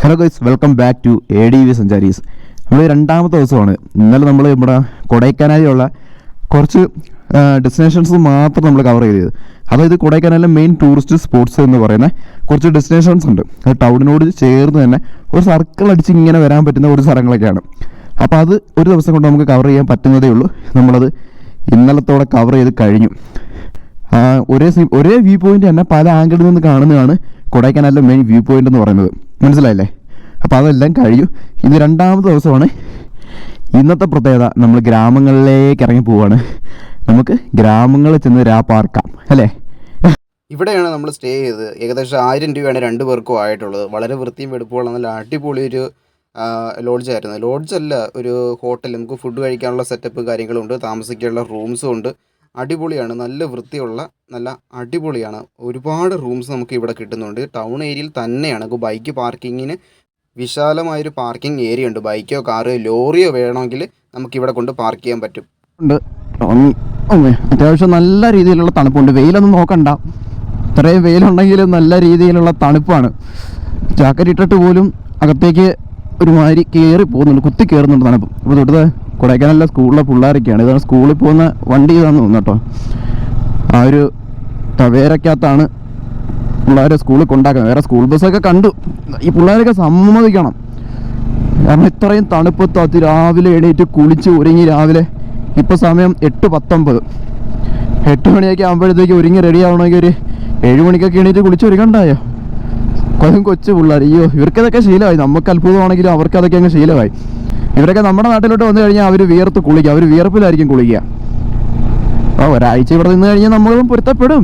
Hello guys welcome back to A D V സഞ്ചാരീസ് നമ്മൾ രണ്ടാമത്തെ ദിവസമാണ്. ഇന്നലെ നമ്മൾ നമ്മുടെ കൊടൈക്കനാലിലുള്ള കുറച്ച് ഡെസ്റ്റിനേഷൻസ് മാത്രം നമ്മൾ കവർ ചെയ്തത് അതായത് കൊടൈക്കനാലിലെ മെയിൻ ടൂറിസ്റ്റ് സ്പോട്ട്സ് എന്ന് പറയുന്ന കുറച്ച് ഡെസ്റ്റിനേഷൻസ് ഉണ്ട്. അത് ടൗണിനോട് ചേർന്ന് തന്നെ ഒരു സർക്കിൾ അടിച്ച് ഇങ്ങനെ വരാൻ പറ്റുന്ന ഒരു സ്ഥലങ്ങളൊക്കെയാണ്. അപ്പോൾ അത് ഒരു ദിവസം കൊണ്ട് നമുക്ക് കവർ ചെയ്യാൻ പറ്റുന്നതേ ഉള്ളൂ. നമ്മളത് ഇന്നലത്തോടെ കവർ ചെയ്ത് കഴിഞ്ഞു. ഒരേ ഒരേ വ്യൂ പോയിന്റ് തന്നെ പല ആംഗിളിൽ നിന്ന് കാണുന്നതാണ് കൊടൈക്കനാലിലെ മെയിൻ വ്യൂ പോയിന്റ് എന്ന് പറയുന്നത്. മനസ്സിലായില്ലേ? അപ്പോൾ അതെല്ലാം കഴിഞ്ഞു. ഇത് രണ്ടാമത്തെ ദിവസമാണ് ഇന്നത്തെ പ്രത്യേകത. നമ്മൾ ഗ്രാമങ്ങളിലേക്ക് ഇറങ്ങി പോവാണ്. നമുക്ക് ഗ്രാമങ്ങളിൽ ചെന്ന് രാ പാർക്കാം. അല്ലേ? ഇവിടെയാണ് നമ്മൾ സ്റ്റേ ചെയ്തത്. ഏകദേശം ആയിരം രൂപയാണ് രണ്ടു പേർക്കും ആയിട്ടുള്ളത്. വളരെ വൃത്തിയും വെടുപ്പുള്ള നല്ല അടിപൊളി ഒരു ലോഡ്ജ് ആയിരുന്നു. ലോഡ്ജ് അല്ല ഒരു ഹോട്ടൽ നമുക്ക് ഫുഡ് കഴിക്കാനുള്ള സെറ്റപ്പ് കാര്യങ്ങളുണ്ട് താമസിക്കാനുള്ള റൂംസും ഉണ്ട്. അടിപൊളിയാണ് നല്ല വൃത്തിയുള്ള നല്ല അടിപൊളിയാണ്. ഒരുപാട് റൂംസ് നമുക്ക് ഇവിടെ കിട്ടുന്നുണ്ട്. ടൗൺ ഏരിയയിൽ തന്നെയാണ്. ബൈക്ക് പാർക്കിങ്ങിന് വിശാലമായൊരു പാർക്കിംഗ് ഏരിയ ഉണ്ട്. ബൈക്കോ കാറോ ലോറിയോ വേണമെങ്കിൽ നമുക്ക് ഇവിടെ കൊണ്ട് പാർക്ക് ചെയ്യാൻ പറ്റും. ഉണ്ട്. അത്യാവശ്യം നല്ല രീതിയിലുള്ള തണുപ്പുണ്ട്. വെയിലൊന്നും നോക്കണ്ട. ഇത്രയും വെയിലുണ്ടെങ്കിൽ നല്ല രീതിയിലുള്ള തണുപ്പാണ്. ജാക്കറ്റ് ഇട്ടിട്ട് പോലും അകത്തേക്ക് ഒരുമാതിരി കയറി പോകുന്നുണ്ട്. കുത്തി കയറുന്നുണ്ട് തണുപ്പ്. ഇവിടെ തൊട്ടത് കൊടൈക്കനാലിലെ സ്കൂളിലെ പിള്ളേരൊക്കെയാണ്. ഇതാണ് സ്കൂളിൽ പോകുന്ന വണ്ടി ഇതാന്ന് തോന്നുന്നു കേട്ടോ. ആ ഒരു ടവേരക്കകത്താണ് പിള്ളേരെ സ്കൂളിൽ കൊണ്ടാക്കുന്നത്. വേറെ സ്കൂൾ ബസ്സൊക്കെ കണ്ടു. ഈ പിള്ളേരൊക്കെ സമ്മതിക്കണം. കാരണം ഇത്രയും തണുപ്പത്ത് അത് രാവിലെ എണീറ്റ് കുളിച്ച് ഒരുങ്ങി രാവിലെ. ഇപ്പോൾ സമയം എട്ട് പത്തൊമ്പത്. എട്ട് മണിയൊക്കെ ആകുമ്പോഴത്തേക്ക് ഒരുങ്ങി റെഡി ആവണമെങ്കിൽ ഒരു ഏഴ് മണിക്കൊക്കെ എണീറ്റ് കുളിച്ച് ഒരുങ്ങണ്ടായോ? കൊതും കൊച്ചു പിള്ളേർ അയ്യോ ഇവർക്കതൊക്കെ ശീലമായി. നമുക്ക് അത്ഭുതമാണെങ്കിലും അവർക്കതൊക്കെ അങ്ങ് ശീലമായി. ഇവരൊക്കെ നമ്മുടെ നാട്ടിലോട്ട് വന്നു കഴിഞ്ഞാൽ അവർ വിയർത്ത് കുളിക്കുക അവർ വിയർപ്പിലായിരിക്കും കുളിക്കുക. അപ്പോൾ ഒരാഴ്ച ഇവിടെ നിന്ന് കഴിഞ്ഞാൽ നമ്മളും പൊരുത്തപ്പെടും.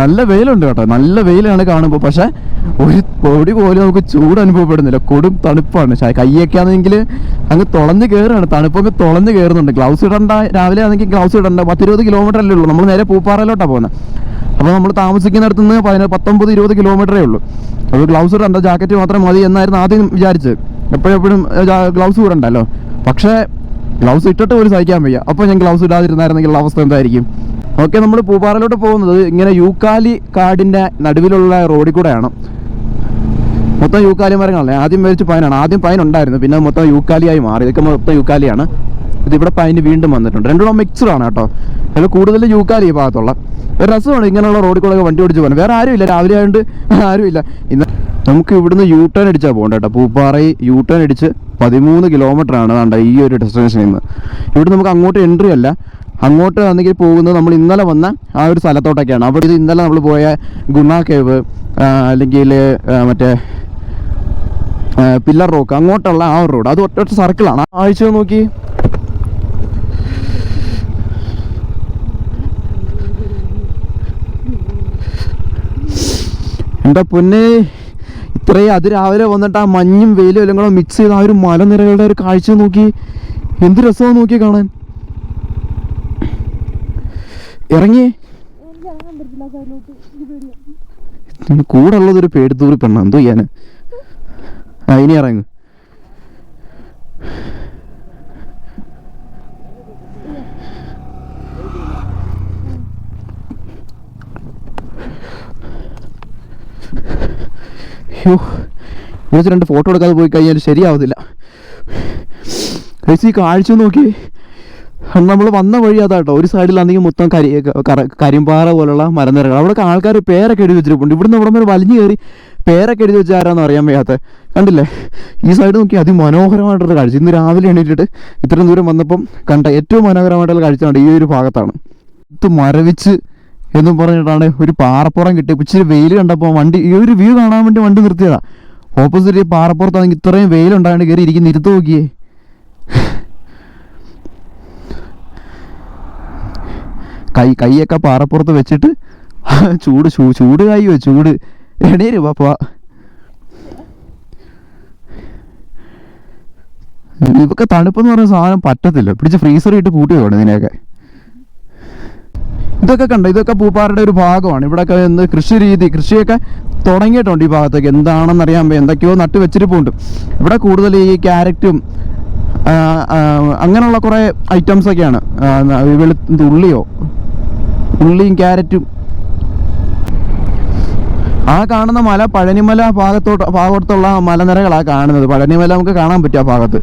നല്ല വെയിലുണ്ട് കേട്ടോ. നല്ല വെയിലാണ് കാണുമ്പോൾ പക്ഷേ ഒരു പൊടി പോലും നമുക്ക് ചൂട് അനുഭവപ്പെടുന്നില്ല. കൊടും തണുപ്പാണ്. കൈയൊക്കെ ആണെങ്കിൽ അങ്ങ് തുളഞ്ഞ് കയറുകയാണ് തണുപ്പൊക്കെ തുളഞ്ഞ് കയറുന്നുണ്ട് ഗ്ലൗസ് ഇടണ്ട. രാവിലെ ആണെങ്കിൽ ഗ്ലൗസ് ഇടണ്ട. പത്തിരുപത് കിലോമീറ്റർ അല്ലേ ഉള്ളൂ. നമ്മൾ നേരെ പൂപ്പാറയിലോട്ടാണ് പോകുന്നത് അപ്പോൾ നമ്മൾ താമസിക്കുന്നിടത്ത് നിന്ന് പതിന പത്തൊമ്പത് ഇരുപത് കിലോമീറ്ററേ ഉള്ളൂ. അപ്പോൾ ഗ്ലൗസ് ഇടണ്ട. ജാക്കറ്റ് മാത്രം മതി എന്നായിരുന്നു ആദ്യം വിചാരിച്ചത്. എപ്പോഴെപ്പോഴും ഗ്ലൗസ് ഇടണ്ടല്ലോ പക്ഷേ ഗ്ലൗസ് ഇട്ടിട്ട് പോലും സഹിക്കാൻ വയ്യ. അപ്പോൾ ഞാൻ ഗ്ലൗസ് ഇടാതിരുന്നായിരുന്നെങ്കിൽ അവസ്ഥ എന്തായിരിക്കും? ഓക്കെ നമ്മൾ പൂപ്പാറയിലോട്ട് പോകുന്നത് ഇങ്ങനെ യൂക്കാലി കാടിന്റെ നടുവിലുള്ള റോഡിൽ കൂടെയാണ്. മൊത്തം യൂക്കാലി മരങ്ങളല്ലേ? ആദ്യം മേടിച്ച് പൈനാണ്. ആദ്യം പൈൻ ഉണ്ടായിരുന്നു. പിന്നെ മൊത്തം യൂക്കാലിയായി മാറി. ഇതൊക്കെ മൊത്തം യൂക്കാലിയാണ്. ഇതിവിടെ പൈന് വീണ്ടും വന്നിട്ടുണ്ട്. രണ്ടും മിക്സ്ഡ് ആണ് കേട്ടോ. അതിൽ കൂടുതൽ യൂക്കാലി ഈ ഭാഗത്തുള്ള. ഒരു രസമാണ് ഇങ്ങനെയുള്ള റോഡിൽ കൂടെ വണ്ടി ഓടിച്ച് പോകാൻ. വേറെ ആരുമില്ല. രാവിലെ ആയതുകൊണ്ട് ആരുമില്ല. ഇന്ന് നമുക്ക് ഇവിടുന്ന് യൂ ടേൺ അടിച്ചാൽ പോകണ്ട കേട്ടോ. പൂപ്പാറയിൽ യൂ ടേൺ അടിച്ച് പതിമൂന്ന് കിലോമീറ്റർ ആണ് വേണ്ട ഈ ഒരു ഡെസ്റ്റിനേഷനിൽ നിന്ന് ഇവിടെ നമുക്ക് അങ്ങോട്ട് എൻട്രി അല്ല. അങ്ങോട്ട് ആണെങ്കിൽ പോകുന്നത് നമ്മൾ ഇന്നലെ വന്ന ആ ഒരു സ്ഥലത്തോട്ടൊക്കെയാണ്. അവിടെ ഇന്നലെ നമ്മൾ പോയ ഗുണ കേവ് അല്ലെങ്കിൽ മറ്റേ പില്ലർ റോക്ക് അങ്ങോട്ടുള്ള ആ റോഡ്. അത് ഒറ്റ സർക്കിളാണ് ആഴ്ച നോക്കി. എന്റെ പൊന്നെ? ഇത്രയും അതിരാവിലെ വന്നിട്ട് ആ മഞ്ഞും വെയിലും എല്ലാം കൂടെ മിക്സ് ചെയ്ത് ആ ഒരു മലനിരകളുടെ ഒരു കാഴ്ച നോക്കി. എന്ത് രസമാണ് നോക്കി കാണാൻ? ഇറങ്ങി. കൂടെ ഉള്ളത് ഒരു പേടിത്തൂറി പെണ്ണ. എന്തോ ചെയ്യാന്? ആ ഇനി ഇറങ്ങ്. അയ്യോ വിളിച്ച് രണ്ട് ഫോട്ടോ എടുക്കാതെ പോയി കഴിഞ്ഞാൽ ശരിയാവത്തില്ല. ഈ കാഴ്ച നോക്കി നമ്മൾ വന്ന വഴി അതാട്ടോ. ഒരു സൈഡിലാണെങ്കിൽ മൊത്തം കരി കരിമ്പാറ പോലുള്ള മരനിരകൾ. അവിടെ ആൾക്കാർ പേരൊക്കെ എഴുതി വെച്ചിട്ടുണ്ട്. ഇവിടുന്ന് ഇവിടെ വരെ വലിഞ്ഞു കയറി പേരൊക്കെ എഴുതി വെച്ച ആരാന്ന് അറിയാൻ വയ്യാത്ത. കണ്ടില്ലേ? ഈ സൈഡ് നോക്കി അതിമനോഹരമായിട്ടുള്ള കാഴ്ച. ഇന്ന് രാവിലെ എണീറ്റിട്ട് ഇത്രയും ദൂരം വന്നപ്പം കണ്ട ഏറ്റവും മനോഹരമായിട്ടുള്ള കാഴ്ച ഈ ഒരു ഭാഗത്താണ്. ഇത് മരവിച്ച് എന്നും പറഞ്ഞിട്ടാണ് ഒരു പാറപ്പുറം കിട്ടി ഇച്ചിരി വെയിൽ കണ്ടപ്പോൾ വണ്ടി ഈ ഒരു വ്യൂ കാണാൻ വേണ്ടി വണ്ടി നിർത്തിയതാ. ഓപ്പോസിറ്റ് പാറപ്പുറത്താണെങ്കിൽ ഇത്രയും വെയിലുണ്ടായിട്ട് കയറി ഇരിക്കുന്ന ഇരുത്ത് നോക്കിയേ. കൈ കൈയൊക്കെ പാറപ്പുറത്ത് വെച്ചിട്ട് ചൂട് ചൂ ചൂട് കായോ ചൂട്. എണീര് പാപ്പാ ഇവക്ക് തണുപ്പെന്ന് പറയുന്ന സാധനം പറ്റത്തില്ല. പിടിച്ച് ഫ്രീസർ ഇട്ട് പൂട്ടി ഇതിനെയൊക്കെ. ഇതൊക്കെ കണ്ട? ഇതൊക്കെ പൂപ്പാറയുടെ ഒരു ഭാഗമാണ്. ഇവിടെയൊക്കെ എന്ത് കൃഷി രീതി കൃഷിയൊക്കെ തുടങ്ങിയിട്ടുണ്ട് ഈ ഭാഗത്തേക്ക്. എന്താണെന്ന് അറിയാൻ വയ്യ. എന്തൊക്കെയോ നട്ട് വെച്ചിരിപ്പുണ്ട്. ഇവിടെ കൂടുതൽ ഈ ക്യാരറ്റും അങ്ങനെയുള്ള കുറേ ഐറ്റംസ് ഒക്കെയാണ്. ആ, വെളു ഉള്ളിയോ? ഉള്ളിയും ക്യാരറ്റും. ആ കാണുന്ന മല പഴനിമല ഭാഗത്തോട്ട് ഭാഗത്തുള്ള മലനിരകളാണ് കാണുന്നത്. പഴനിമല നമുക്ക് കാണാൻ പറ്റും ആ ഭാഗത്ത്.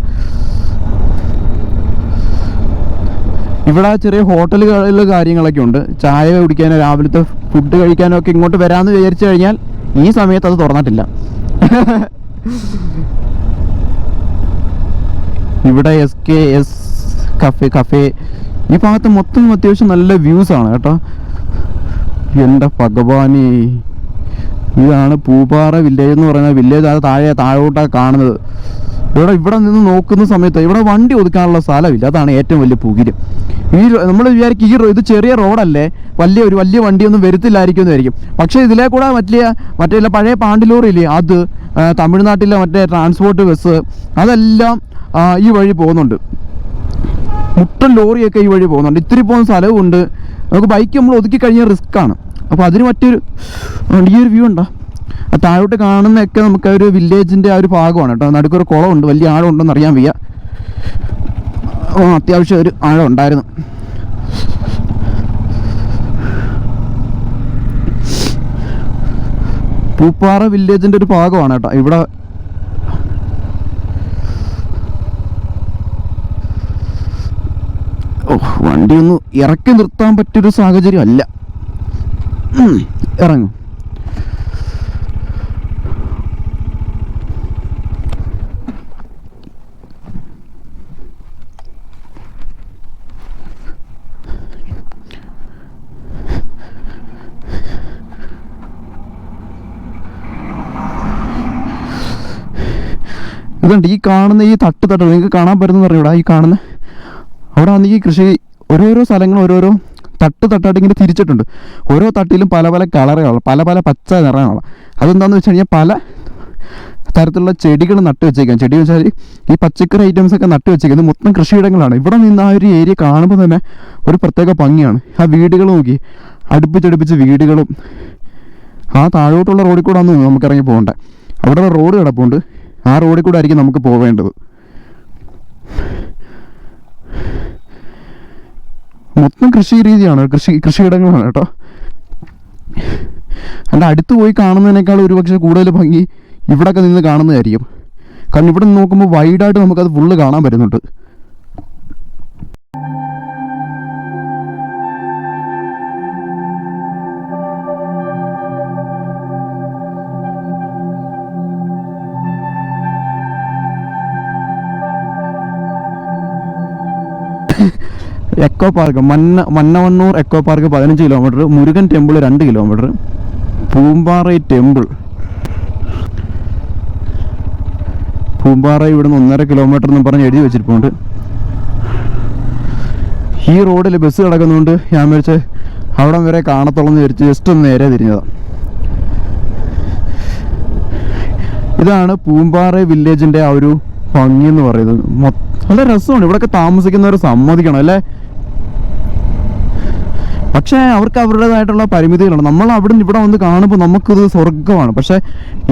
ഇവിടെ ചെറിയ ഹോട്ടലുകളിൽ കാര്യങ്ങളൊക്കെ ഉണ്ട്. ചായ കുടിക്കാനോ രാവിലത്തെ ഫുഡ് കഴിക്കാനോ ഒക്കെ ഇങ്ങോട്ട് വരാമെന്ന് വിചാരിച്ചു കഴിഞ്ഞാൽ ഈ സമയത്ത് അത് തുറന്നിട്ടില്ല. ഇവിടെ S K S cafe cafe ഈ ഭാഗത്ത് മൊത്തം അത്യാവശ്യം നല്ല വ്യൂസ് ആണ് കേട്ടോ. എന്റെ ഭഗവാനെ. ഇതാണ് പൂപ്പാറ വില്ലേജ് എന്ന് പറയുന്ന വില്ലേജ് അത് താഴെ താഴോട്ടാണ് കാണുന്നത്. ഇവിടെ ഇവിടെ നിന്ന് നോക്കുന്ന സമയത്ത് ഇവിടെ വണ്ടി ഒതുക്കാനുള്ള സ്ഥലമില്ല. അതാണ് ഏറ്റവും വലിയ പുകിര്. ഈ നമ്മൾ വിചാരിക്കും ഈ ഇത് ചെറിയ റോഡല്ലേ വലിയ ഒരു വലിയ വണ്ടിയൊന്നും വരുത്തില്ലായിരിക്കും എന്നായിരിക്കും പക്ഷേ ഇതിലെ കൂടെ മറ്റേ മറ്റേ പഴയ പാണ്ടിലൂറില്ലേ അത് തമിഴ്നാട്ടിലെ മറ്റേ ട്രാൻസ്പോർട്ട് ബസ് അതെല്ലാം ഈ വഴി പോകുന്നുണ്ട്. മുട്ടൻ ലോറിയൊക്കെ ഈ വഴി പോകുന്നുണ്ട്. ഇത്തിരി പോകുന്ന സ്ഥലവുമുണ്ട്. നമുക്ക് ബൈക്ക് നമ്മൾ ഒതുക്കി കഴിഞ്ഞാൽ റിസ്ക് ആണ്. അപ്പോൾ അതിന് മറ്റൊരു ഈ ഒരു വ്യൂ ഉണ്ടോ? താഴോട്ട് കാണുന്നതൊക്കെ നമുക്ക് ആ ഒരു വില്ലേജിന്റെ ആ ഒരു ഭാഗമാണ് കേട്ടോ. നടുക്കൊരു കുളമുണ്ട് വലിയ ആഴമുണ്ടെന്ന് അറിയാൻ വയ്യ. അത്യാവശ്യം ഒരു ആഴം ഉണ്ടായിരുന്നു. പൂപ്പാറ വില്ലേജിന്റെ ഒരു ഭാഗമാണ് കേട്ടോ. ഇവിടെ ഓ വണ്ടി ഒന്ന് ഇറക്കി നിർത്താൻ പറ്റിയൊരു സാഹചര്യം അല്ല ഇറങ്ങും. ഇതുണ്ട് ഈ കാണുന്ന ഈ തട്ട് തട്ട് നിങ്ങൾക്ക് കാണാൻ പറ്റുന്ന പറഞ്ഞൂടാ ഈ കാണുന്ന. അവിടെ വന്ന് ഈ കൃഷി ഓരോരോ സ്ഥലങ്ങൾ ഓരോരോ തട്ട് തട്ടായിട്ട് ഇങ്ങനെ തിരിച്ചിട്ടുണ്ട്. ഓരോ തട്ടിലും പല പല കളറുകളാണ് പല പല പച്ച നിറങ്ങളാണ്. അതെന്താണെന്ന് വെച്ച് കഴിഞ്ഞാൽ പല തരത്തിലുള്ള ചെടികൾ നട്ട് വെച്ചേക്കാം ചെടി വെച്ചാൽ ഈ പച്ചക്കറി ഐറ്റംസ് ഒക്കെ നട്ട് വെച്ചേക്കുന്നത് മൊത്തം കൃഷിയിടങ്ങളാണ്. ഇവിടെ നിന്ന് ആ ഒരു ഏരിയ കാണുമ്പോൾ തന്നെ ഒരു പ്രത്യേക ഭംഗിയാണ്. ആ വീടുകൾ നോക്കി. അടുപ്പിച്ചടുപ്പിച്ച് വീടുകളും. ആ താഴോട്ടുള്ള റോഡിൽ കൂടെ ഒന്ന് നമുക്ക് ഇറങ്ങി പോകണ്ടേ. അവിടെ റോഡ് കിടപ്പുണ്ട്. ആ റോഡിൽ കൂടെ ആയിരിക്കും നമുക്ക് പോവേണ്ടത്. മൊത്തം കൃഷി രീതിയാണ് കൃഷി കൃഷിയിടങ്ങളാണ് കേട്ടോ. അല്ല അടുത്ത് പോയി കാണുന്നതിനേക്കാൾ ഒരുപക്ഷെ കൂടുതൽ ഭംഗി ഇവിടെയൊക്കെ നിന്ന് കാണുന്നതായിരിക്കും. കാരണം ഇവിടെ നോക്കുമ്പോൾ വൈഡായിട്ട് നമുക്കത് ഫുള്ള് കാണാൻ പറ്റുന്നുണ്ട്. എക്കോ പാർക്ക് മന്ന മന്നവണ്ണൂർ എക്കോ പാർക്ക് പതിനഞ്ച് കിലോമീറ്റർ മുരുകൻ ടെമ്പിൾ രണ്ട് കിലോമീറ്റർ പൂമ്പാറൈ ടെമ്പിൾ പൂമ്പാറ ഇവിടുന്ന് ഒന്നര കിലോമീറ്റർ എന്ന് പറഞ്ഞ് എഴുതി വെച്ചിരിപ്പുണ്ട്. ഈ റോഡിൽ ബസ് കിടക്കുന്നതുകൊണ്ട് ഞാൻ വിചാരിച്ച് അവിടം വരെ കാണത്തുള്ളൂ എന്ന് വിചാരിച്ച് ജസ്റ്റ് ഒന്ന് നേരെ തിരിഞ്ഞതാണ് ഇതാണ് പൂമ്പാറ വില്ലേജിന്റെ ആ ഒരു ഭംഗി എന്ന് പറയുന്നത് നല്ല രസമാണ്. ഇവിടെയൊക്കെ താമസിക്കുന്നവർ സമ്മതിക്കണം അല്ലേ? പക്ഷേ അവർക്ക് അവരുടേതായിട്ടുള്ള പരിമിതികളാണ് നമ്മൾ അവിടെ നിന്ന് ഇവിടെ വന്ന് കാണുമ്പോൾ നമുക്കിത് സ്വർഗമാണ് പക്ഷേ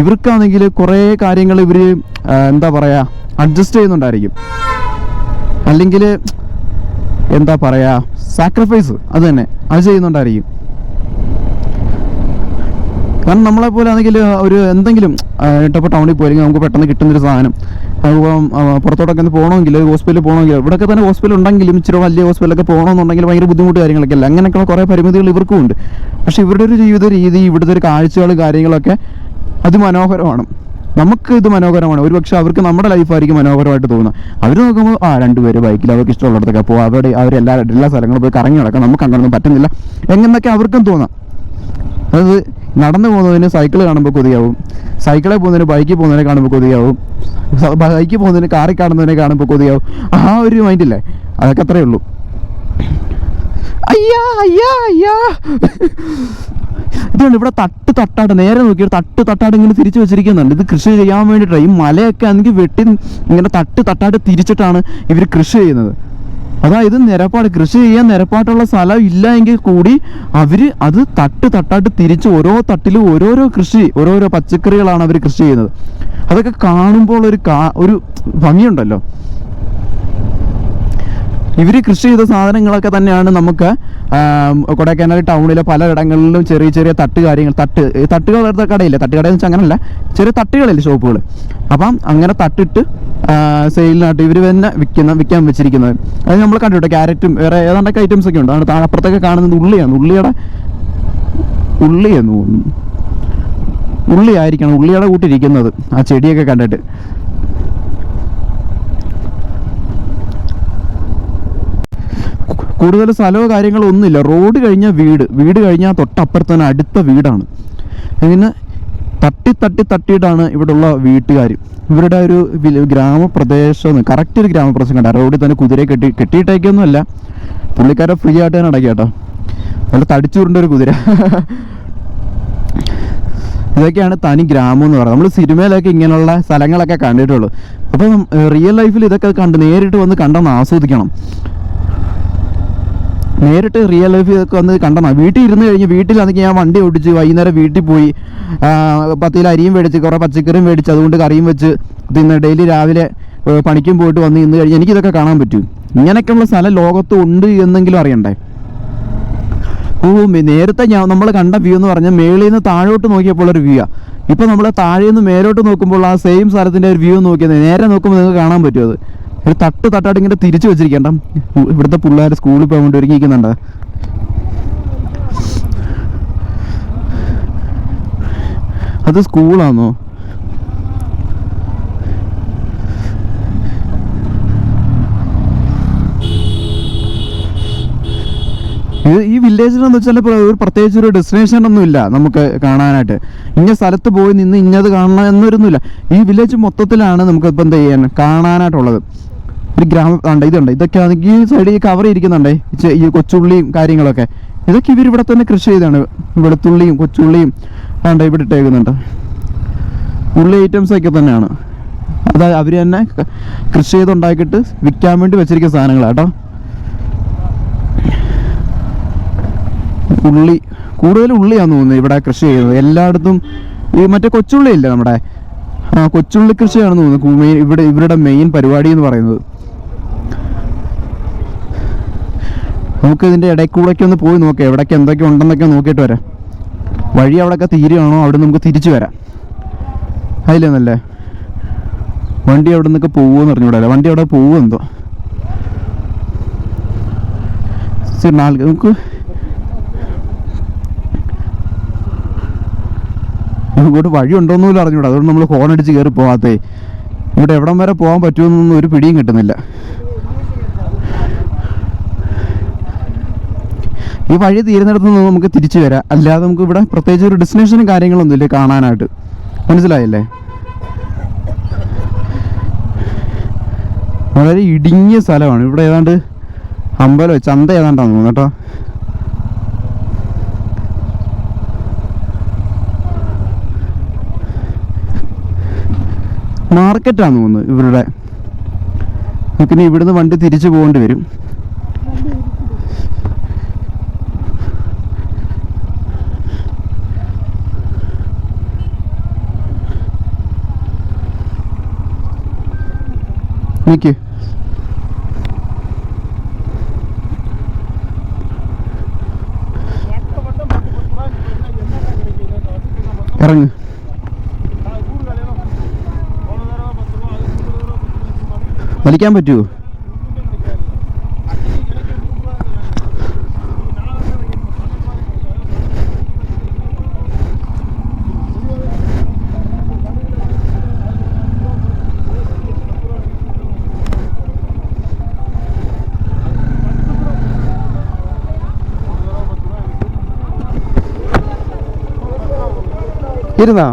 ഇവർക്കാണെങ്കിൽ കുറേ കാര്യങ്ങൾ ഇവർ എന്താ പറയുക അഡ്ജസ്റ്റ് ചെയ്യുന്നുണ്ടായിരിക്കും. അല്ലെങ്കിൽ എന്താ പറയുക സാക്രിഫൈസ് അത് തന്നെ. അത് ചെയ്യുന്നുണ്ടായിരിക്കും. കാരണം നമ്മളെ പോലെ ആണെങ്കിൽ ഒരു എന്തെങ്കിലും ഇട്ടപ്പോൾ ടൗണിൽ പോയിരിക്കും നമുക്ക് പെട്ടെന്ന് കിട്ടുന്നൊരു സാധനം. പുറത്തോട്ടൊക്കെ ഒന്ന് പോകണമെങ്കിൽ ഹോസ്പിറ്റലിൽ പോകണമെങ്കിൽ ഇവിടെയൊക്കെ തന്നെ ഹോസ്പിറ്റൽ ഉണ്ടെങ്കിലും ഇച്ചിരി വലിയ ഹോസ്പിറ്റലൊക്കെ പോകണമെന്നുണ്ടെങ്കിൽ ഭയങ്കര ബുദ്ധിമുട്ട് കാര്യങ്ങളൊക്കെ അല്ല? അങ്ങനെയൊക്കെയുള്ള കുറേ പരിമിതികൾ ഇവർക്കും ഉണ്ട്. പക്ഷേ ഇവരുടെ ഒരു ജീവിത രീതി ഇവിടുത്തെ ഒരു കാഴ്ചകൾ കാര്യങ്ങളൊക്കെ അത് മനോഹരമാണ് നമുക്ക് ഇത് മനോഹരമാണ്. ഒരു പക്ഷേ അവർക്ക് നമ്മുടെ ലൈഫായിരിക്കും മനോഹരമായിട്ട് തോന്നുന്നത് അവർ നോക്കുമ്പോൾ ആ രണ്ടുപേര് ബൈക്കിൽ അവർക്ക് ഇഷ്ടമുള്ളിടത്തൊക്കെ പോകും അവരുടെ അവരെല്ലാ എല്ലാ സ്ഥലങ്ങളും പോയി കറങ്ങി നടക്കാം നമുക്ക് അങ്ങനെയൊന്നും പറ്റുന്നില്ല. എങ്ങനെയൊക്കെ അവർക്കും തോന്നാം. അതായത് നടന്നു പോകുന്നതിന് സൈക്കിൾ കാണുമ്പോൾ കൊതിയാവും. സൈക്കിളിൽ പോകുന്നതിന് ബൈക്കിൽ പോകുന്നതിനെ കാണുമ്പോൾ കൊതിയാവും. ബൈക്കിൽ പോകുന്നതിന് കാറിൽ കാണുന്നതിനെ കാണുമ്പോൾ കൊതിയാവും. ആ ഒരു മൈൻഡില്ലേ അതൊക്കെ അത്രേ ഉള്ളൂ. അയ്യാ അയ്യാ അയ്യാ. ഇതുകൊണ്ട് ഇവിടെ തട്ട് തട്ടാട്ട് നേരെ നോക്കിയിട്ട് തട്ട് തട്ടാട്ട് ഇങ്ങനെ തിരിച്ചു വെച്ചിരിക്കുന്നുണ്ട്. ഇത് കൃഷി ചെയ്യാൻ വേണ്ടിയിട്ടാണ് ഈ മലയൊക്കെ ആണെങ്കിൽ വെട്ടി ഇങ്ങനെ തട്ട് തട്ടാട്ട് തിരിച്ചിട്ടാണ് ഇവർ കൃഷി ചെയ്യുന്നത്. അതായത് നിരപ്പാട് കൃഷി ചെയ്യാൻ നിരപ്പാട്ടുള്ള സ്ഥലം ഇല്ല എങ്കിൽ കൂടി അവർ അത് തട്ട് തട്ടായിട്ട് തിരിച്ച് ഓരോ തട്ടിലും ഓരോരോ കൃഷി ഓരോരോ പച്ചക്കറികളാണ് അവർ കൃഷി ചെയ്യുന്നത്. അതൊക്കെ കാണുമ്പോൾ ഒരു കാ ഒരു ഭംഗിയുണ്ടല്ലോ. ഇവർ കൃഷി ചെയ്ത സാധനങ്ങളൊക്കെ തന്നെയാണ് നമുക്ക് കൊടൈക്കനാൽ ടൗണിലെ പലയിടങ്ങളിലും ചെറിയ ചെറിയ തട്ട് കാര്യങ്ങൾ തട്ട് തട്ടുകളുടെ കടയില്ല. തട്ടുകടയെന്ന് വെച്ചാൽ അങ്ങനെയല്ല ചെറിയ തട്ടുകളില്ല ഷോപ്പുകൾ. അപ്പം അങ്ങനെ തട്ടിട്ട് സെയിലിനായിട്ട് ഇവർ തന്നെ വിൽക്കുന്ന വിൽക്കാൻ വെച്ചിരിക്കുന്നത്. അത് നമ്മൾ കണ്ടിട്ടോ ക്യാരറ്റും വേറെ ഏതാണ്ടൊക്കെ ഐറ്റംസ് ഒക്കെ ഉണ്ട്. അതാണ് അപ്പുറത്തൊക്കെ കാണുന്നത് ഉള്ളിയാണ്. ഉള്ളിയുടെ ഉള്ളിയെന്ന് തോന്നുന്നു. ഉള്ളി ആയിരിക്കണം ഉള്ളിയുടെ കൂട്ടിരിക്കുന്നത്. ആ ചെടിയൊക്കെ കണ്ടിട്ട്. കൂടുതൽ സ്ഥലമോ കാര്യങ്ങളോ ഒന്നുമില്ല. റോഡ് കഴിഞ്ഞാൽ വീട്. വീട് കഴിഞ്ഞാൽ തൊട്ടപ്പുറത്ത് തന്നെ അടുത്ത വീടാണ്. അങ്ങനെ തട്ടി തട്ടി തട്ടിയിട്ടാണ് ഇവിടെയുള്ള വീട്ടുകാർ ഇവരുടെ ഒരു ഗ്രാമപ്രദേശം കറക്റ്റ് ഒരു ഗ്രാമപ്രദേശം കണ്ട. റോഡിൽ തന്നെ കുതിരയെ കെട്ടി കെട്ടിയിട്ടേക്കൊന്നുമല്ല. പുള്ളിക്കാരെ ഫ്രീ ആയിട്ട് തന്നെ അടക്കി കേട്ടോ നല്ല തടിച്ചുരുണ്ട ഒരു കുതിര. ഇതൊക്കെയാണ് തനി ഗ്രാമം എന്ന് പറയുന്നത്. നമ്മൾ സിനിമയിലൊക്കെ ഇങ്ങനെയുള്ള സ്ഥലങ്ങളൊക്കെ കണ്ടിട്ടുള്ളൂ. അപ്പം റിയൽ ലൈഫിൽ ഇതൊക്കെ കണ്ട് നേരിട്ട് വന്ന് കണ്ടെന്ന് ആസ്വദിക്കണം. നേരിട്ട് റിയൽ ലൈഫ് ഇതൊക്കെ വന്ന് കണ്ടെന്നാണ് വീട്ടിൽ ഇരുന്ന് കഴിഞ്ഞ് വീട്ടിലാണെങ്കിൽ ഞാൻ വണ്ടി ഓടിച്ച് വൈകുന്നേരം വീട്ടിൽ പോയി പത്തിൽ അരിയും മേടിച്ച് കുറേ പച്ചക്കറിയും മേടിച്ച് അതുകൊണ്ട് കറിയും വെച്ച് തിന്ന് ഡെയിലി രാവിലെ പണിക്കും പോയിട്ട് വന്ന് ഇന്ന് കഴിഞ്ഞ് എനിക്കിതൊക്കെ കാണാൻ പറ്റും. ഇങ്ങനെയൊക്കെയുള്ള സ്ഥലം ലോകത്ത് ഉണ്ട് എന്നെങ്കിലും അറിയണ്ടേ? ഓ നേരത്തെ ഞാൻ നമ്മൾ കണ്ട വ്യൂ എന്ന് പറഞ്ഞാൽ മേളിൽ നിന്ന് താഴോട്ട് നോക്കിയപ്പോൾ ഒരു വ്യൂ ആണ് ഇപ്പം നമ്മൾ താഴെ നിന്ന് മേലോട്ട് നോക്കുമ്പോൾ ആ സെയിം സ്ഥലത്തിന്റെ ഒരു വ്യൂ നോക്കിയത്. നേരെ നോക്കുമ്പോൾ നിങ്ങൾക്ക് കാണാൻ പറ്റും അത്. ഒരു തട്ട് തട്ടായിട്ട് ഇങ്ങനെ തിരിച്ചു വെച്ചിരിക്കണ്ട ഇവിടുത്തെ പിള്ളേർ സ്കൂളിൽ പോകാൻ വേണ്ടി ഒരുങ്ങിക്കുന്നുണ്ട് അത് സ്കൂളാണോ ഈ വില്ലേജിലെന്ന് വെച്ചാൽ ഒരു പ്രത്യേകിച്ച് ഒരു ഡെസ്റ്റിനേഷൻ ഒന്നും ഇല്ല നമുക്ക് കാണാനായിട്ട്. ഇന്ന സ്ഥലത്ത് പോയി നിന്ന് ഇന്നത് കാണണം എന്നൊരുന്നില്ല ഈ വില്ലേജ് മൊത്തത്തിലാണ് നമുക്ക് ഇപ്പം എന്ത് ചെയ്യാൻ കാണാനായിട്ടുള്ളത്. ഒരു ഗ്രാമ ഇതുണ്ട്. ഇതൊക്കെ ആണെങ്കിൽ സൈഡിൽ കവർ ഇരിക്കുന്നുണ്ടേ ഈ കൊച്ചുള്ളിയും കാര്യങ്ങളൊക്കെ. ഇതൊക്കെ ഇവർ ഇവിടെ തന്നെ കൃഷി ചെയ്താണ്. വെളുത്തുള്ളിയും കൊച്ചുള്ളിയും ആണ്ട് ഇവിടെ ഇട്ടേക്കുന്നുണ്ട്. ഉള്ളി ഐറ്റംസ് ഒക്കെ തന്നെയാണ്. അത് അവർ തന്നെ കൃഷി ചെയ്തുണ്ടാക്കിയിട്ട് വിൽക്കാൻ വേണ്ടി വെച്ചിരിക്കുന്ന സാധനങ്ങളാണ് കേട്ടോ. ഉള്ളി കൂടുതൽ ഉള്ളിയാന്ന് തോന്നുന്നത് ഇവിടെ കൃഷി ചെയ്യുന്നത്. എല്ലായിടത്തും ഈ മറ്റേ കൊച്ചുള്ളി ഇല്ല നമ്മുടെ? ആ കൊച്ചുള്ളി കൃഷിയാണെന്ന് തോന്നുന്നു. ഇവിടെ ഇവരുടെ മെയിൻ പരിപാടി എന്ന് പറയുന്നത്. നമുക്ക് ഇതിന്റെ ഇടയ്ക്കൂടെയൊക്കെ ഒന്ന് പോയി നോക്കാം. എവിടെയൊക്കെ എന്തൊക്കെ ഉണ്ടെന്നൊക്കെ നോക്കിയിട്ട് വരാം. വഴി അവിടെയൊക്കെ തീരുകയാണോ? അവിടെ നമുക്ക് തിരിച്ചു വരാം. അതിലെന്നല്ലേ? വണ്ടി അവിടെ നിന്നൊക്കെ പോകുമെന്ന് അറിഞ്ഞൂടല്ലേ വണ്ടി അവിടെ പോകുമെന്തോ ശരി നാല് നമുക്ക് ഇങ്ങോട്ട് വഴി ഉണ്ടോന്നുമില്ല അറിഞ്ഞൂടാ അതുകൊണ്ട് നമ്മൾ ഹോൺ അടിച്ച് കയറി പോവാത്തേ. ഇവിടെ എവിടം വരെ പോകാൻ പറ്റുമെന്നൊന്നും ഒരു പിടിയും കിട്ടുന്നില്ല. ഈ വഴി തീരുന്നിടത്ത് നിന്ന് നമുക്ക് തിരിച്ചു വരാം. അല്ലാതെ നമുക്ക് ഇവിടെ പ്രത്യേകിച്ച് ഒരു ഡെസ്റ്റിനേഷനും കാര്യങ്ങളൊന്നും ഇല്ല കാണാനായിട്ട്. മനസ്സിലായില്ലേ? വളരെ ഇടുങ്ങിയ സ്ഥലമാണ്. ഇവിടെ ഏതാണ്ട് അമ്പലം ചന്ത ഏതാണ്ടാന്ന് തോന്നുന്നു മാർക്കറ്റാന്ന് തോന്നുന്നു ഇവരുടെ. നമുക്കിനി ഇവിടുന്ന് വണ്ടി തിരിച്ചു പോകേണ്ടി വരും. നിക്ക് ഇറങ്ങ്. വലിക്കാൻ പറ്റുമോ ഇരുന്നാ?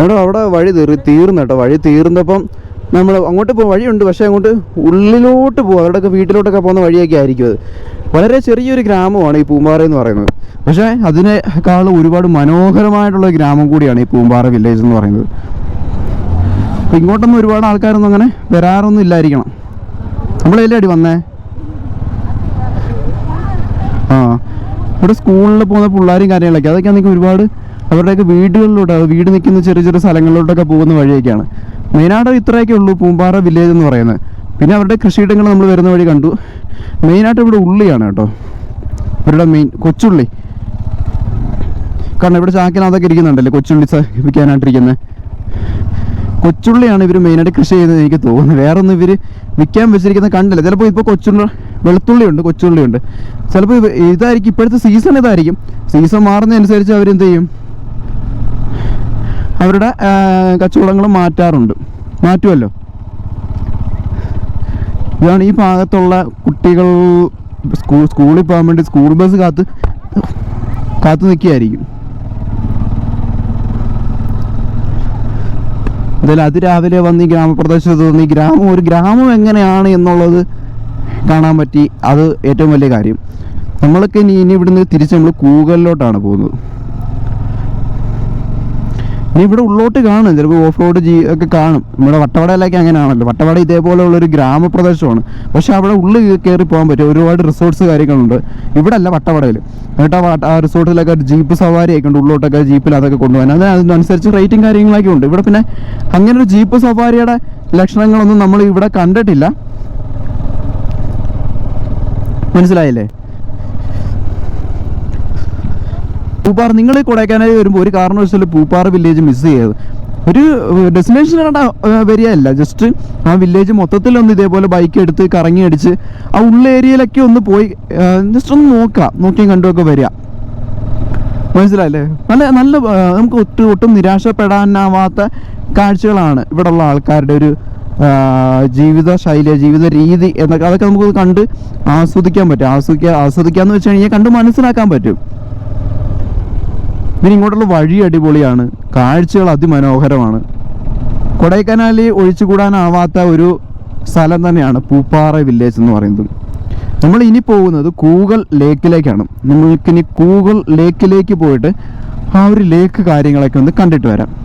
അവിടെ അവിടെ വഴി തീർ തീർന്നു കേട്ടോ. വഴി തീർന്നപ്പം നമ്മൾ അങ്ങോട്ട് പോ വഴിയുണ്ട് പക്ഷേ അങ്ങോട്ട് ഉള്ളിലോട്ട് പോകും അവിടെയൊക്കെ വീട്ടിലോട്ടൊക്കെ പോകുന്ന വഴിയൊക്കെ ആയിരിക്കും അത്. വളരെ ചെറിയൊരു ഗ്രാമമാണ് ഈ പൂമ്പാറ എന്ന് പറയുന്നത്. പക്ഷേ അതിനേക്കാളും ഒരുപാട് മനോഹരമായിട്ടുള്ള ഗ്രാമം കൂടിയാണ് ഈ പൂമ്പാറ വില്ലേജ് എന്ന് പറയുന്നത്. അപ്പം ഇങ്ങോട്ടൊന്നും ഒരുപാട് ആൾക്കാരൊന്നും അങ്ങനെ വരാറൊന്നും ഇല്ലായിരിക്കണം. നമ്മളല്ലേ അടി വന്നേ? ആ. ഇവിടെ സ്കൂളിൽ പോകുന്ന പിള്ളേരും കാര്യങ്ങളൊക്കെ അതൊക്കെ ആണെങ്കിൽ ഒരുപാട് അവരുടെയൊക്കെ വീടുകളിലോട്ട് വീട് നിൽക്കുന്ന ചെറിയ ചെറിയ സ്ഥലങ്ങളിലോട്ടൊക്കെ പോകുന്ന വഴിയൊക്കെയാണ്. മെയിനായിട്ട് ഇത്രയൊക്കെ ഉള്ളൂ പൂമ്പാറ വില്ലേജ് എന്ന് പറയുന്നത്. പിന്നെ അവരുടെ കൃഷിയിടങ്ങൾ നമ്മൾ വരുന്ന വഴി കണ്ടു. മെയിനായിട്ട് ഇവിടെ ഉള്ളിയാണ് കേട്ടോ. ഇവരുടെ മെയിൻ കൊച്ചുള്ളി. കാരണം ഇവിടെ ചാക്കിനകത്തൊക്കെ ഇരിക്കുന്നുണ്ടല്ലേ കൊച്ചുള്ളി വിൽക്കാനായിട്ടിരിക്കുന്നത് കൊച്ചുള്ളിയാണ് ഇവർ മെയിനായിട്ട് കൃഷി ചെയ്യുന്നത് എനിക്ക് തോന്നുന്നത് വേറെ ഒന്നും ഇവർ വിൽക്കാൻ വെച്ചിരിക്കുന്നത് കണ്ടില്ല. ചിലപ്പോൾ ഇപ്പോൾ കൊച്ചുള്ള വെളുത്തുള്ളി ഉണ്ട് കൊച്ചുള്ളി ഉണ്ട് ചിലപ്പോൾ ഇതായിരിക്കും ഇപ്പോഴത്തെ സീസൺ ഇതായിരിക്കും. സീസൺ മാറുന്നതനുസരിച്ച് അവരെന്ത് ചെയ്യും? അവരുടെ കച്ചവടങ്ങൾ മാറ്റാറുണ്ട്. മാറ്റുമല്ലോ ഇതാണ് ഈ ഭാഗത്തുള്ള കുട്ടികൾ സ്കൂൾ സ്കൂളിൽ പോകാൻ വേണ്ടി സ്കൂൾ ബസ് കാത്ത് കാത്തു നിൽക്കുകയായിരിക്കും. എന്തായാലും അതിരാവിലെ വന്ന് ഈ ഗ്രാമപ്രദേശത്ത് വന്ന് ഈ ഗ്രാമം ഒരു ഗ്രാമം എങ്ങനെയാണ് എന്നുള്ളത് കാണാൻ പറ്റി. അത് ഏറ്റവും വലിയ കാര്യം. നമ്മളൊക്കെ ഇനി ഇനി ഇവിടുന്ന് തിരിച്ച് നമ്മൾ കൂകലിലോട്ടാണ് പോകുന്നത്. ഇനി ഇവിടെ ഉള്ളോട്ട് കാണും. ചിലപ്പോൾ ഓഫ് റോഡ് ജീ ഒക്കെ കാണും. നമ്മുടെ വട്ടവടയിലൊക്കെ അങ്ങനെയാണല്ലോ. വട്ടവട ഇതേപോലെയുള്ള ഒരു ഗ്രാമപ്രദേശമാണ്. പക്ഷെ അവിടെ ഉള്ളിൽ കയറി പോകാൻ പറ്റും ഒരുപാട് റിസോർട്ട്സ് കാര്യങ്ങളുണ്ട്. ഇവിടെ അല്ല വട്ടവടയിൽ എന്നിട്ട് ആ റിസോർട്ടിലൊക്കെ ജീപ്പ് സവാരി ഒക്കെ ഉണ്ട് ഉള്ളോട്ടൊക്കെ ജീപ്പിൽ അതൊക്കെ കൊണ്ടുപോകാൻ. അത് അതിനനുസരിച്ച് റേറ്റും കാര്യങ്ങളൊക്കെ ഉണ്ട്. ഇവിടെ പിന്നെ അങ്ങനെ ഒരു ജീപ്പ് സവാരിയുടെ ലക്ഷണങ്ങളൊന്നും നമ്മൾ ഇവിടെ കണ്ടിട്ടില്ല. മനസ്സിലായില്ലേ? പൂപ്പാറ നിങ്ങൾ കൊടൈക്കനാൽ വരുമ്പോൾ ഒരു കാരണവശാലും പൂപ്പാറ വില്ലേജ് മിസ് ചെയ്യരുത്. ഒരു ഡെസ്റ്റിനേഷൻ വരികയല്ല. ജസ്റ്റ് ആ വില്ലേജ് മൊത്തത്തിൽ ഒന്ന് ഇതേപോലെ ബൈക്ക് എടുത്ത് കറങ്ങി അടിച്ച് ആ ഉള്ള ഏരിയയിലൊക്കെ ഒന്ന് പോയി ജസ്റ്റ് ഒന്ന് നോക്കാം. നോക്കിയും കണ്ടുമൊക്കെ വരിക. മനസ്സിലായില്ലേ? നല്ല നല്ല നമുക്ക് ഒട്ടും ഒട്ടും നിരാശപ്പെടാനാവാത്ത കാഴ്ചകളാണ് ഇവിടെയുള്ള ആൾക്കാരുടെ ഒരു ജീവിത ശൈലി ജീവിത രീതി എന്നൊക്കെ അതൊക്കെ നമുക്ക് കണ്ട് ആസ്വദിക്കാൻ പറ്റും. ആസ്വദിക്കുക എന്ന് വെച്ച് കഴിഞ്ഞാൽ കണ്ട് മനസ്സിലാക്കാൻ പറ്റും. പിന്നെ ഇങ്ങോട്ടുള്ള വഴി അടിപൊളിയാണ്. കാഴ്ചകൾ അതിമനോഹരമാണ്. കൊടൈക്കനാലിൽ ഒഴിച്ചുകൂടാനാവാത്ത ഒരു സ്ഥലം തന്നെയാണ് പൂപ്പാറ വില്ലേജ് എന്ന് പറയുന്നത്. നമ്മൾ ഇനി പോകുന്നത് കൂഗൽ ലേക്കിലേക്കാണ്. നമ്മൾക്കിനി കൂഗൽ ലേക്കിലേക്ക് പോയിട്ട് ആ ഒരു ലേക്ക് കാര്യങ്ങളൊക്കെ ഒന്ന് കണ്ടിട്ട് വരാം.